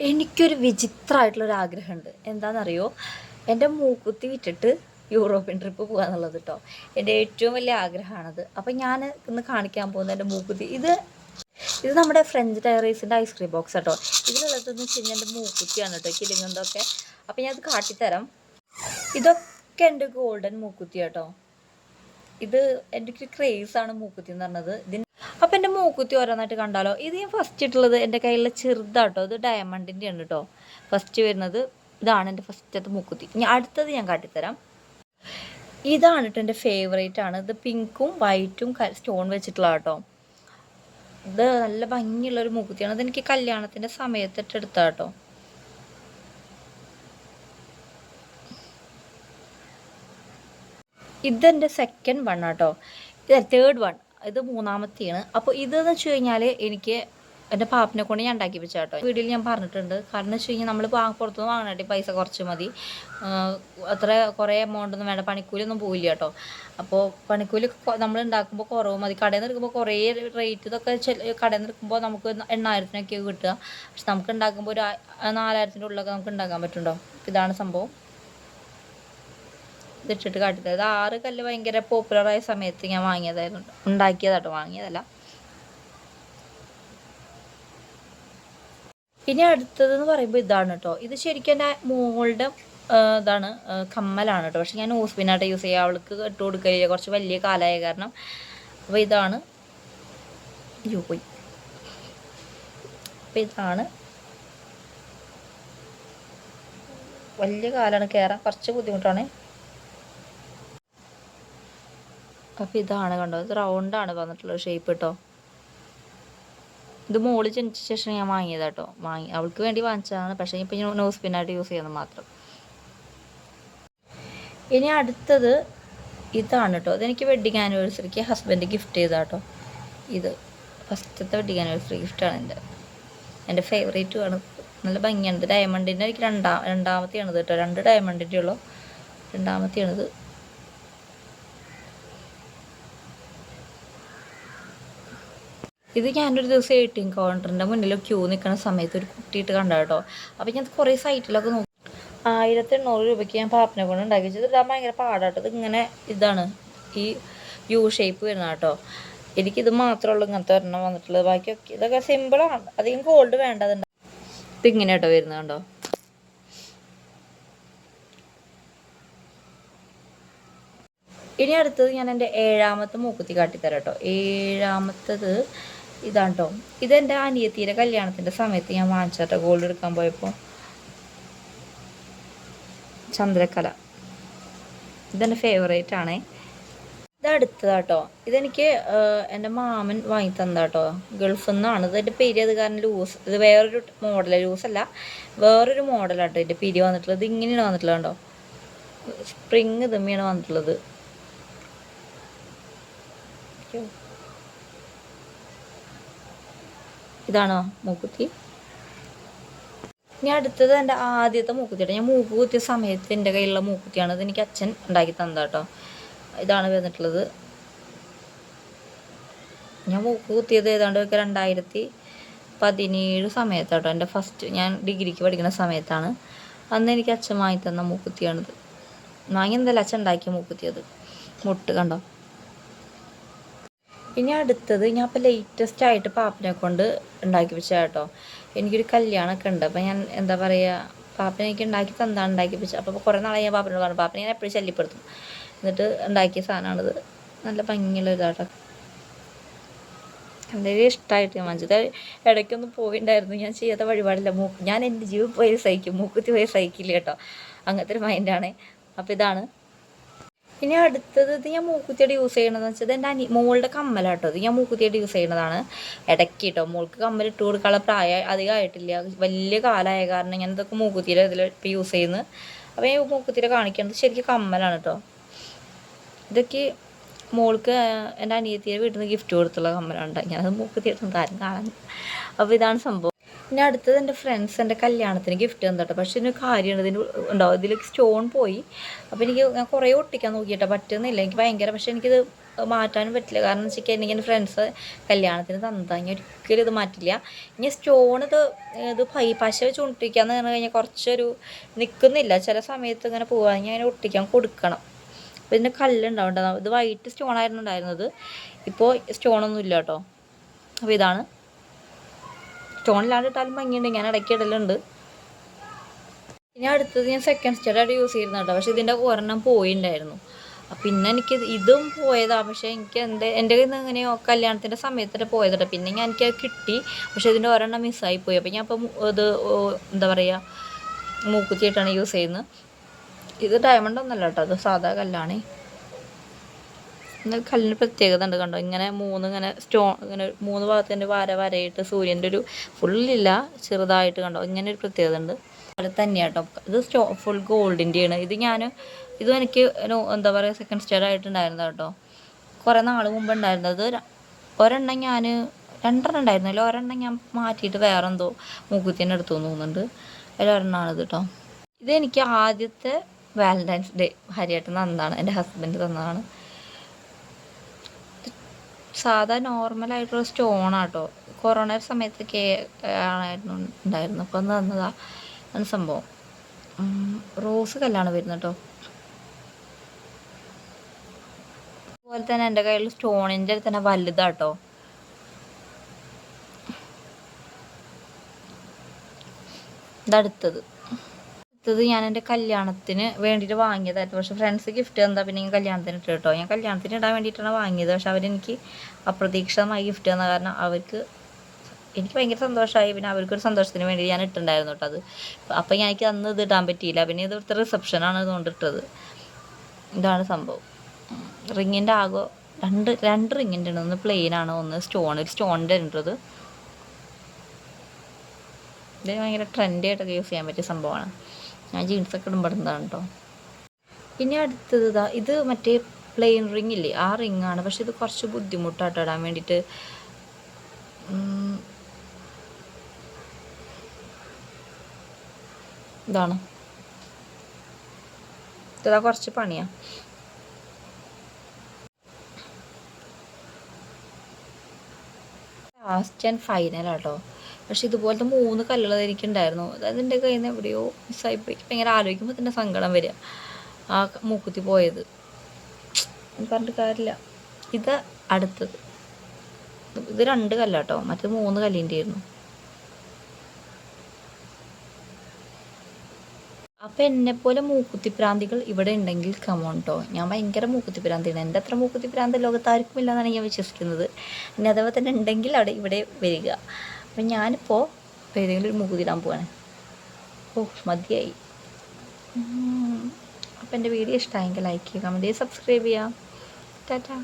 എനിക്കൊരു വിചിത്രമായിട്ടുള്ളൊരു ആഗ്രഹമുണ്ട്. എന്താണെന്നറിയോ? എന്റെ മൂക്കുത്തി വിറ്റിട്ട് യൂറോപ്യൻ ട്രിപ്പ് പോകുക എന്നുള്ളത് കേട്ടോ. എന്റെ ഏറ്റവും വലിയ ആഗ്രഹമാണത്. അപ്പം ഞാൻ ഇന്ന് കാണിക്കാൻ പോകുന്ന എന്റെ മൂക്കുത്തി. ഇത് ഇത് നമ്മുടെ ഫ്രഞ്ച് ഡയറീസിന്റെ ഐസ്ക്രീം ബോക്സ് കേട്ടോ. ഇതിലുള്ളതെന്ന് വെച്ച് കഴിഞ്ഞാൽ എന്റെ മൂക്കുത്തിയാണ് കേട്ടോ. കിലിങ്ങൊക്കെ അപ്പം ഞാൻ അത് കാട്ടിത്തരാം. ഇതൊക്കെ എന്റെ ഗോൾഡൻ മൂക്കുത്തി കേട്ടോ. ഇത് എന്റെ ഒരു ക്രേസാണ് മൂക്കുത്തി എന്ന് പറഞ്ഞത്. ഇതിന് അപ്പം എന്റെ മൂക്കുത്തി ഓരോന്നായിട്ട് കണ്ടാലോ? ഇത് ഞാൻ ഫസ്റ്റ് ഇട്ടുള്ളത് എന്റെ കയ്യിലുള്ള ചെറുതാട്ടോ ഇത് ഡയമണ്ടിന്റെ ആണ് കേട്ടോ ഫസ്റ്റ് വരുന്നത് ഇതാണ് എന്റെ ഫസ്റ്റത്തെ മൂക്കുത്തി. ഇനി അടുത്തത് ഞാൻ കാട്ടിത്തരാം. ഇതാണ് കേട്ടോ എന്റെ ഫേവറേറ്റ് ആണ്. ഇത് പിങ്കും വൈറ്റും സ്റ്റോൺ വെച്ചിട്ടുള്ള കേട്ടോ ഇത് നല്ല ഭംഗിയുള്ള ഒരു മൂക്കുത്തിയാണ് ഇതെനിക്ക് കല്യാണത്തിന്റെ സമയത്തിട്ട് എടുത്ത കേട്ടോ ഇതെന്റെ സെക്കൻഡ് വൺ ആട്ടോ. ഇത് തേർഡ് വൺ ഇത് മൂന്നാമത്തെയാണ്. അപ്പോൾ ഇതെന്ന് വെച്ച് കഴിഞ്ഞാൽ എനിക്ക് എന്റെ പാപ്പിനെ കൊണ്ട് ഞാൻ ഉണ്ടാക്കി വെച്ച കേട്ടോ വീഡിയോയിൽ ഞാൻ പറഞ്ഞിട്ടുണ്ട്. കാരണം വെച്ച് കഴിഞ്ഞാൽ നമ്മൾ പുറത്തുനിന്ന് വാങ്ങണാട്ടി പൈസ കുറച്ച് മതി. അത്ര കുറേ എമൗണ്ട് ഒന്നും വേണ്ട. പണിക്കൂലിയൊന്നും പോയില്ല കേട്ടോ അപ്പോൾ പണിക്കൂലി നമ്മൾ ഉണ്ടാക്കുമ്പോൾ കുറവ് മതി. കടയിൽ നിന്ന് എടുക്കുമ്പോൾ കുറേ റേറ്റ് ഇതൊക്കെ കടയിൽ നിന്ന് എടുക്കുമ്പോൾ നമുക്ക് എണ്ണായിരത്തിനൊക്കെ കിട്ടുക. പക്ഷെ നമുക്ക് ഉണ്ടാക്കുമ്പോൾ ഒരു നാലായിരത്തിന്റെ ഉള്ളിലൊക്കെ നമുക്ക് ഉണ്ടാക്കാൻ പറ്റുന്നുണ്ടോ? ഇതാണ് സംഭവം. ഇതിട്ടിട്ട് കാട്ടിത്തരാം ഇത് ആറ് കല്ല് ഭയങ്കര പോപ്പുലറായ സമയത്ത് ഞാൻ വാങ്ങിയതായിരുന്നു. ഉണ്ടാക്കിയതാട്ടോ വാങ്ങിയതല്ല. ഇനി അടുത്തതെന്ന് പറയുമ്പോൾ ഇതാണ് കേട്ടോ ഇത് ശരിക്കും എന്റെ മോളുടെ ഇതാണ് കമ്മലാണ് കേട്ടോ പക്ഷെ ഞാൻ ഓസ്പിനായിട്ട് യൂസ് ചെയ്യുക അവൾക്ക് ഇട്ട് കൊടുക്കലില്ല. കുറച്ച് വലിയ കാലമായ കാരണം. അപ്പോൾ ഇതാണ്. അയ്യോ പോയി. ഇതാണ്. വലിയ കാലാണ് കയറാൻ കുറച്ച് ബുദ്ധിമുട്ടാണ്. അപ്പോൾ ഇതാണ് കണ്ടോ? ഇത് റൗണ്ടാണ് വന്നിട്ടുള്ള ഷേപ്പ് കേട്ടോ ഇത് മോൾ ജനിച്ച ശേഷം ഞാൻ വാങ്ങിയതാ കേട്ടോ വാങ്ങി അവൾക്ക് വേണ്ടി വാങ്ങിച്ചതാണ്. പക്ഷേ ഇപ്പം ഞാൻ നോസ് പിന്നായിട്ട് യൂസ് ചെയ്യുന്നത് മാത്രം. ഇനി അടുത്തത് ഇതാണ് കേട്ടോ ഇതെനിക്ക് വെഡിങ് ആനിവേഴ്സറിക്ക് ഹസ്ബൻഡ് ഗിഫ്റ്റ് ചെയ്താ കേട്ടോ ഇത് ഫസ്റ്റത്തെ വെഡിങ് ആനിവേഴ്സറി ഗിഫ്റ്റാണ് എന്റെ. എന്റെ ഫേവറേറ്റും ആണ്. നല്ല ഭംഗിയാണ്. ഇത് ഡയമണ്ടിന്റെ എനിക്ക് രണ്ടാം രണ്ടാമത്തെയാണിത് കേട്ടോ രണ്ട് ഡയമണ്ടിന്റെ ഉള്ളൂ. രണ്ടാമത്തെയാണിത്. ഇത് ഞാനൊരു ദിവസം എ ടി എം കൗണ്ടറിന്റെ മുന്നിൽ ക്യൂ നിൽക്കുന്ന സമയത്ത് ഒരു കുട്ടിയിട്ട് കണ്ട കേട്ടോ അപ്പോൾ ഞാൻ കുറേ സൈറ്റിലൊക്കെ നോക്കി. ആയിരത്തി എണ്ണൂറ് രൂപയ്ക്ക് ഞാൻ പാപ്പിനെ കൊണ്ട് ഉണ്ടാക്കി വെച്ചത് ഇടാൻ ഭയങ്കര പാടാട്ടോ ഇങ്ങനെ ഇതാണ്. ഈ യു ഷേപ്പ് വരുന്ന കേട്ടോ എനിക്കിത് മാത്രമേ ഉള്ളൂ ഇങ്ങനത്തെ ഒരെണ്ണം വന്നിട്ടുള്ളത്. ബാക്കിയൊക്കെ ഇതൊക്കെ സിമ്പിളാണ് അധികം ഗോൾഡ് വേണ്ടതുണ്ട് ഇതിങ്ങനെ കേട്ടോ വരുന്നത് കണ്ടോ? ഇനി അടുത്തത് ഞാൻ എന്റെ ഏഴാമത്തെ മൂക്കുത്തി കാട്ടിത്തരാം കേട്ടോ ഏഴാമത്തത് ഇതാണ് കേട്ടോ ഇതെന്റെ അനിയത്തിയുടെ കല്യാണത്തിന്റെ സമയത്ത് ഞാൻ വാങ്ങിച്ചാട്ടോ ഗോൾഡ് എടുക്കാൻ പോയപ്പോൾ ചന്ദ്രകല. ഇതെന്റെ ഫേവറേറ്റ് ആണേ. ഇത് അടുത്തതാട്ടോ ഇതെനിക്ക് എന്റെ മാമൻ വാങ്ങി തന്നാട്ടോ ഗൾഫിൽ നിന്നാണ്. ഇതിന്റെ പിരി അത് കാരണം ലൂസ് ഇത് വേറൊരു മോഡൽ ലൂസല്ല വേറൊരു മോഡലാട്ടോ ഇതിന്റെ പിരി വന്നിട്ടുള്ളത്. ഇങ്ങനെയാണ് വന്നിട്ടുള്ളത് കേട്ടോ സ്പ്രിങ് ഇതുമ്മിയാണ് വന്നിട്ടുള്ളത് അയ്യോ. ഇതാണോ മൂക്കുത്തി? ഇനി അടുത്തത് എന്റെ ആദ്യത്തെ മൂക്കുത്തിയാണ്. ഞാൻ മൂക്ക് കുത്തിയ സമയത്ത് എന്റെ കയ്യിലുള്ള മൂക്കുത്തിയാണ് ഇത് എനിക്ക് അച്ഛൻ ഉണ്ടാക്കി തന്നതാ കേട്ടോ. ഇതാണ് വന്നിട്ടുള്ളത്. ഞാൻ മൂക്ക് കുത്തിയത് ഏതാണ്ട് രണ്ടായിരത്തി പതിനേഴ് സമയത്താട്ടോ എന്റെ ഫസ്റ്റ് ഞാൻ ഡിഗ്രിക്ക് പഠിക്കുന്ന സമയത്താണ്. അന്ന് എനിക്ക് അച്ഛൻ വാങ്ങി തന്ന മൂക്കുത്തിയാണിത്. വാങ്ങി എന്തല്ല അച്ഛൻ ഉണ്ടാക്കിയ മൂക്കുത്തിയത് മുട്ട് കണ്ടോ? ഇനി അടുത്തത് ഞാൻ ഇപ്പോൾ ലേറ്റസ്റ്റ് ആയിട്ട് പാപ്പിനെ കൊണ്ട് ഉണ്ടാക്കി വെച്ച കേട്ടോ എനിക്കൊരു കല്യാണമൊക്കെ ഉണ്ട്. അപ്പോൾ ഞാൻ എന്താ പറയുക പാപ്പിനെ എനിക്ക് ഉണ്ടാക്കി തന്നാണ് ഉണ്ടാക്കി വെച്ചത്. അപ്പോൾ കുറേ നാളെ ഞാൻ പാപ്പിനോട് പറഞ്ഞു പാപ്പിനെ ഞാൻ എപ്പോഴും ശല്യപ്പെടുത്തും. എന്നിട്ട് ഉണ്ടാക്കിയ സാധനമാണിത്. നല്ല ഭംഗിയുള്ള ഇതാട്ടോ. വളരെ ഇഷ്ടമായിട്ട് ഞാൻ വാങ്ങിച്ചത് ഇടയ്ക്കൊന്നും പോയിണ്ടായിരുന്നു. ഞാൻ ചെയ്യാത്ത വഴിപാടില്ല. മൂക്ക് ഞാൻ എന്റെ ജീവൻ പോയി സഹിക്കും. മൂക്കുത്തി പോയി സഹിക്കില്ല കേട്ടോ. അങ്ങനത്തെ ഒരു മൈൻഡാണ് അപ്പോൾ ഇതാണ് ഇനി അടുത്തത് ഇത് ഞാൻ മൂക്കുത്തിയുടെ യൂസ് ചെയ്യണതെന്ന് വെച്ചാൽ എന്റെ അനി മോളുടെ കമ്മലാട്ടോ. ഇത് ഞാൻ മൂക്കുത്തിയുടെ യൂസ് ചെയ്യണതാണ്. ഇടയ്ക്ക് കേട്ടോ മോൾക്ക് കമ്മൽ ഇട്ട് കൊടുക്കാനുള്ള പ്രായം അധികമായിട്ടില്ല വലിയ കാലമായ കാരണം ഞാൻ ഇതൊക്കെ മൂക്കുത്തിയുടെ ഇതിൽ ഇപ്പോൾ യൂസ് ചെയ്യുന്നു. അപ്പോൾ ഞാൻ മൂക്കുത്തിയുടെ കാണിക്കുന്നത് ശരിക്കും കമ്മലാണ് കേട്ടോ ഇതൊക്കെ മോൾക്ക് എന്റെ അനിയത്തിയുടെ വീട്ടിൽ നിന്ന് ഗിഫ്റ്റ് കൊടുത്തുള്ള കമ്മലുണ്ട് ഞാനത് മൂക്കുത്തിയുടെ താരം കാണാൻ അപ്പോൾ ഇതാണ് സംഭവം. ഇനി അടുത്തത് എന്റെ ഫ്രണ്ട്സ് എന്റെ കല്യാണത്തിന് ഗിഫ്റ്റ് തന്നിട്ടോ. പക്ഷേ ഇതിന് കാര്യമാണ് ഇതിന് ഉണ്ടാവും ഇതിൽ സ്റ്റോൺ പോയി. അപ്പോൾ എനിക്ക് ഞാൻ കുറേ ഒട്ടിക്കാൻ നോക്കിയിട്ടോ പറ്റുന്നില്ല. എനിക്ക് ഭയങ്കര പക്ഷേ എനിക്കിത് മാറ്റാനും പറ്റില്ല. കാരണം എന്ന് വെച്ചാൽ എനിക്ക് എന്റെ ഫ്രണ്ട്സ് കല്യാണത്തിന് തന്നതാണ് ഞാൻ ഒരിക്കലും ഇത് മാറ്റില്ല. ഇനി സ്റ്റോൺ ഇത് ഇത് പൈ പശ വെച്ച് ഒട്ടിക്കാന്ന് പറഞ്ഞു കഴിഞ്ഞാൽ കുറച്ചൊരു നിൽക്കുന്നില്ല ചില സമയത്ത് ഇങ്ങനെ പോവുകയാണെങ്കിൽ അതിനെ ഒട്ടിക്കാൻ കൊടുക്കണം. അപ്പോൾ ഇതിന്റെ കല്ലുണ്ടാവും ഇത് വൈറ്റ് സ്റ്റോൺ ആയിരുന്നു ഉണ്ടായിരുന്നത്. ഇപ്പോൾ സ്റ്റോണൊന്നും ഇല്ല കേട്ടോ. അപ്പോൾ ഇതാണ് സ്റ്റോണില്ലാണ്ട് ഇട്ടാലും ഭംഗിയുണ്ട്. ഞാൻ ഇടയ്ക്ക് ഇടലുണ്ട്. ഇനി അടുത്തത് ഞാൻ സെക്കൻഡ് സ്റ്റഡായിട്ട് യൂസ് ചെയ്യുന്നത് കേട്ടോ പക്ഷെ ഇതിന്റെ ഒരെണ്ണം പോയിണ്ടായിരുന്നു. പിന്നെ എനിക്ക് ഇതും പോയതാണ് പക്ഷേ എനിക്ക് എന്റെ എന്റെ കയ്യിൽ നിന്ന് ഇങ്ങനെ കല്യാണത്തിന്റെ സമയത്തിട്ട് പോയതട്ടോ പിന്നെ ഞാൻ എനിക്ക് കിട്ടി. പക്ഷേ ഇതിന്റെ ഒരെണ്ണം മിസ്സായി പോയി. അപ്പം ഞാൻ അപ്പം ഇത് എന്താ പറയുക മൂക്കുത്തിയിട്ടാണ് യൂസ് ചെയ്യുന്നത്. ഇത് ഡയമണ്ട് ഒന്നല്ല കേട്ടോ അത് സാധാ കല്ലാണ്. എന്നാൽ കല്ലിന് പ്രത്യേകത ഉണ്ട് കണ്ടോ? ഇങ്ങനെ മൂന്ന് ഇങ്ങനെ സ്റ്റോൺ ഇങ്ങനെ മൂന്ന് ഭാഗത്തിന്റെ വര വരയിട്ട് സൂര്യന്റെ ഒരു ഫുള്ളില്ല ചെറുതായിട്ട് കണ്ടോ? ഇങ്ങനെ ഒരു പ്രത്യേകത ഉണ്ട്. അതുപോലെ തന്നെയാണ് കേട്ടോ ഇത് സ്റ്റോ ഫുൾ ഗോൾഡിന്റെയാണ് ഇത് ഞാൻ ഇതും എനിക്ക് എന്താ പറയുക സെക്കൻഡ് സ്റ്റേഡ് ആയിട്ടുണ്ടായിരുന്നത് കേട്ടോ. കുറേ നാൾ മുമ്പ് ഉണ്ടായിരുന്നത് ഒരെണ്ണം ഞാൻ രണ്ടെണ്ണം ഉണ്ടായിരുന്നല്ലോ ഒരെണ്ണം ഞാൻ മാറ്റിയിട്ട് വേറെ എന്തോ മൂക്കുത്തിന്റെ അടുത്ത് തോന്നുന്നുണ്ട്. അതിൽ ഒരെണ്ണമാണിത് കേട്ടോ ഇതെനിക്ക് ആദ്യത്തെ വാലന്റൈൻസ് ഡേ ഹരിയേട്ടൻ തന്നതാണ്. എന്റെ ഹസ്ബൻഡ് തന്നതാണ്. സാധാ നോർമൽ ആയിട്ടുള്ള സ്റ്റോൺ ആട്ടോ. കൊറോണ സമയത്തൊക്കെ ആണായിരുന്നു ഉണ്ടായിരുന്നു. അപ്പം ഒന്ന് തന്നതാ. ആണ് സംഭവം. റോസ് കല്ലാണ് വരുന്നത് കേട്ടോ അതുപോലെ തന്നെ എന്റെ കയ്യിൽ സ്റ്റോണിന്റെ തന്നെ വലുതാട്ടോ. ഇതടുത്തത്. അടുത്തത് ഞാൻ എന്റെ കല്യാണത്തിന് വേണ്ടിയിട്ട് വാങ്ങിയതായിരുന്നു. പക്ഷേ ഫ്രണ്ട്സ് ഗിഫ്റ്റ് തന്നാൽ പിന്നെ ഞാൻ കല്യാണത്തിന് ഇട്ട് കേട്ടോ ഞാൻ കല്യാണത്തിന് ഇടാൻ വേണ്ടിയിട്ടാണ് വാങ്ങിയത്. പക്ഷെ അവരെനിക്ക് അപ്രതീക്ഷിതമായി ഗിഫ്റ്റ് തന്ന കാരണം അവർക്ക് എനിക്ക് ഭയങ്കര സന്തോഷമായി. പിന്നെ അവർക്കൊരു സന്തോഷത്തിന് വേണ്ടി ഞാൻ ഇട്ടുണ്ടായിരുന്നു കേട്ടോ അത്. അപ്പം ഞാൻ എനിക്ക് അന്ന് ഇത് ഇടാൻ പറ്റിയില്ല. പിന്നെ ഇത് ഇവിടുത്തെ റിസപ്ഷനാണ് ഇതുകൊണ്ട് ഇട്ടത്. ഇതാണ് സംഭവം. റിങ്ങിന്റെ ആകോ രണ്ട് രണ്ട് റിങ്ങിന്റെ ഉണ്ട്. ഒന്ന് പ്ലെയിനാണ് ഒന്ന് സ്റ്റോൺ ഒരു സ്റ്റോണിന്റെ ഉണ്ടത് ഇത്. ഭയങ്കര ട്രെൻഡായിട്ടൊക്കെ യൂസ് ചെയ്യാൻ പറ്റിയ സംഭവമാണ്. ഞാൻ ജീൻസൊക്കെ ഇടുമ്പോൾ ഇടുന്നതാണ് കേട്ടോ പിന്നെ അടുത്തത് ഇതാ ഇത് മറ്റേ പ്ലെയിൻ റിംഗ് ഇല്ലേ? ആ റിങ്ങാണ് പക്ഷെ ഇത് കുറച്ച് ബുദ്ധിമുട്ടാട്ടോ ഇടാൻ വേണ്ടിയിട്ട് ഇതാണ്. ഇതാ കുറച്ച് പണിയാ. ലാസ്റ്റ് ആൻഡ് ഫൈനൽ ആട്ടോ. പക്ഷെ ഇതുപോലത്തെ മൂന്ന് കല്ലുകൾ എനിക്കുണ്ടായിരുന്നു. അതായത് എന്റെ കയ്യിൽ നിന്ന് എവിടെയോ മിസ്സായിപ്പോയി. ഭയങ്കര ആലോചിക്കുമ്പോൾ തന്നെ സങ്കടം വരിക. ആ മൂക്കുത്തി പോയത്. പറഞ്ഞിട്ട് കാര്യമില്ല. ഇത് അടുത്തത്. ഇത് രണ്ട് കല്ലാട്ടോ. മറ്റേ മൂന്ന് കല്ലിന്റെ ആയിരുന്നു അപ്പം എന്നെപ്പോലെ മൂക്കുത്തി പ്രാന്തികൾ ഇവിടെ ഉണ്ടെങ്കിൽ കമോണ്ടോ ഞാൻ ഭയങ്കര മൂക്കുത്തി പ്രാന്തിയാണ് എന്റെ അത്ര മൂക്കുത്തി പ്രാന്തി ലോകത്താർക്കും ഇല്ലെന്നാണ് ഞാൻ വിശ്വസിക്കുന്നത്. ഇനി അഥവാ തന്നെ ഉണ്ടെങ്കിൽ അവിടെ ഇവിടെ വരിക. അപ്പം ഞാനിപ്പോൾ ഏതെങ്കിലും ഒരു മൂക്കുത്തി ഇടാൻ പോവാണ്. ഓ മതിയായി. അപ്പം എന്റെ വീഡിയോ ഇഷ്ടമായെങ്കിൽ ലൈക്ക് ചെയ്യുക ചെയ്യുക സബ്സ്ക്രൈബ് ചെയ്യാം. ടാറ്റാ.